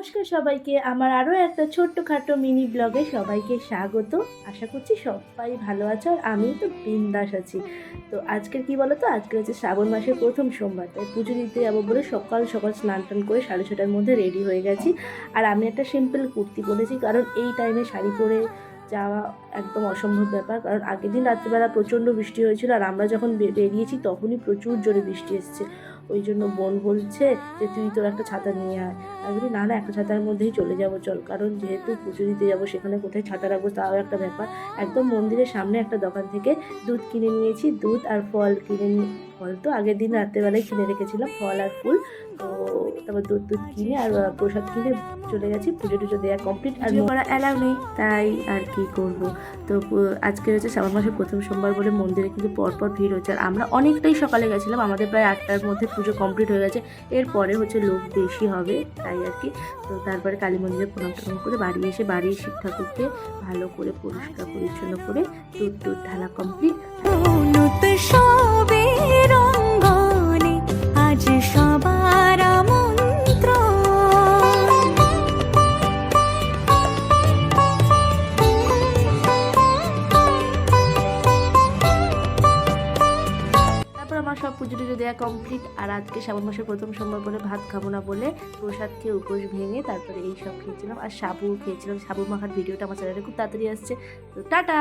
নমস্কার সবাইকে। আমার আরও একটা ছোট্টখাটো মিনি ব্লগে সবাইকে স্বাগত। আশা করছি সবাই ভালো আছো আর আমি তো বিন্দাস আছি। তো আজকের কি বলো তো আজকে হচ্ছে শ্রাবণ মাসের প্রথম সোমবার। তাই পুজো দিতে যাব বলে সকাল সকাল স্নান টান করে সাড়ে ছটার মধ্যে রেডি হয়ে গেছি। আর আমি একটা সিম্পল কুর্তি পরেছি কারণ এই টাইমে শাড়ি পরে যাওয়া একদম অসম্ভব ব্যাপার। কারণ আগের দিন রাত্রিবেলা প্রচণ্ড বৃষ্টি হয়েছিল আর আমরা যখন বেরিয়েছি তখনই প্রচুর জোরে বৃষ্টি এসছে। ওই জন্য বোন বলছে যে, তুই তোর একটা ছাতা নিয়ে আয়। আমি বলি, না না, একটা ছাতার মধ্যেই চলে যাব, চল। কারণ যেহেতু পুজো দিতে যাব, সেখানে কোথায় ছাতা রাখব তাও একটা ব্যাপার। একদম মন্দিরের সামনে একটা দোকান থেকে দুধ কিনে নিয়েছি, দুধ আর ফল কিনে নিয়ে ফল তো আগের দিন রাত্রেবেলায় কিনে রেখেছিলাম ফল আর ফুল। তো তারপর দুধ দুধ কিনে আর প্রসাদ কিনে চলে গেছি পুজো টুজো দেওয়া কমপ্লিট আর করা অ্যালাউ নেই। তাই আর কি করব। তো আজকে হচ্ছে শ্রাবণ মাসের প্রথম সোমবার বলে মন্দিরে কিন্তু পরপর ভিড় হচ্ছে। আর আমরা অনেকটাই সকালে গেছিলাম আমাদের প্রায় আটটার মধ্যে পুজো কমপ্লিট হয়ে গেছে। এরপরে হচ্ছে লোক বেশি হবে তাই আর কি। তো তারপরে কালী মন্দিরে প্রণাম টনাম করে বাড়ি এসে বাড়ির শিব ঠাকুরকে ভালো করে পরিষ্কার পরিচ্ছন্ন করে দুধ দুধ ঢালা কমপ্লিট সবে আমার সব পুজো টুজো দেওয়া কমপ্লিট, আর আজকে শ্রাবণ মাসের প্রথম সোমবার বলে ভাত খাব না বলে প্রসাদ খেয়ে উপোস ভেঙে তারপরে এই সব খেয়েছিলাম, আর সাবু খেয়েছিলাম। সাবু মাখার ভিডিওটা আমার চ্যানেলে খুব তাড়াতাড়ি আসছে। তো টাটা!